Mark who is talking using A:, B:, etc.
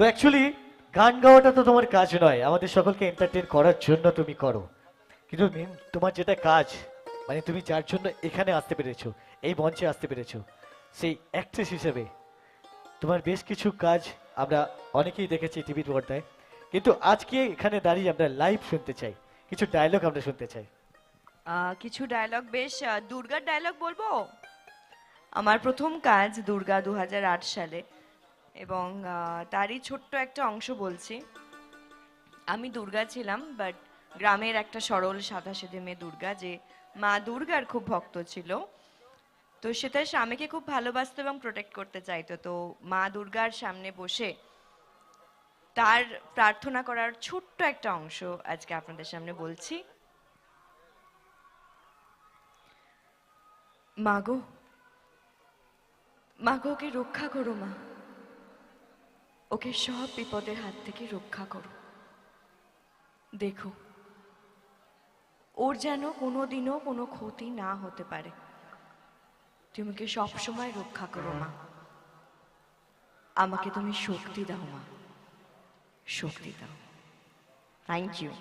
A: তো অ্যাকচুয়ালি গান গাওয়াটা তো তোমার কাজ নয়। আমাদের সকলকে এন্টারটেন করার জন্য তুমি করো। কিন্তু তোমার যেটা কাজ মানে তুমি যার জন্য এখানে আসতে পেরেছ, এই মঞ্চে আসতে পেরেছ, সেই অ্যাক্ট্রেস হিসেবে তোমার বেশ কিছু কাজ আমরা অনেকেই দেখেছি টিভির পর্দায়। কিন্তু আজকে এখানে দাঁড়িয়ে আমরা লাইভ শুনতে চাই। কিছু ডায়লগ আমরা শুনতে চাই।
B: কিছু ডায়লগ বেশ দুর্গার ডায়লগ বলব? আমার প্রথম কাজ দুর্গা দু হাজার আট সালে। এবং তারই ছোট্ট একটা অংশ বলছি। আমি দুর্গা ছিলাম বাট গ্রামের একটা সরল সাদা সেধে মেয়ে দুর্গা, যে মা দুর্গার খুব ভক্ত ছিল। তো সে তার স্বামীকে খুব ভালোবাসতো এবং প্রোটেক্ট করতে চাইতো। তো মা দুর্গার সামনে বসে তার প্রার্থনা করার ছোট্ট একটা অংশ আজকে আপনাদের সামনে বলছি। মাগো মাগোকে রক্ষা করো মা। ওকে সব বিপদের হাত থেকে রক্ষা করো। দেখো, ওর যেন কোনোদিনও কোনো ক্ষতি না হতে পারে। তুমি ওকে সবসময় রক্ষা করো, মা। আমাকে তুমি শক্তি দাও, মা। শক্তি দাও। Thank you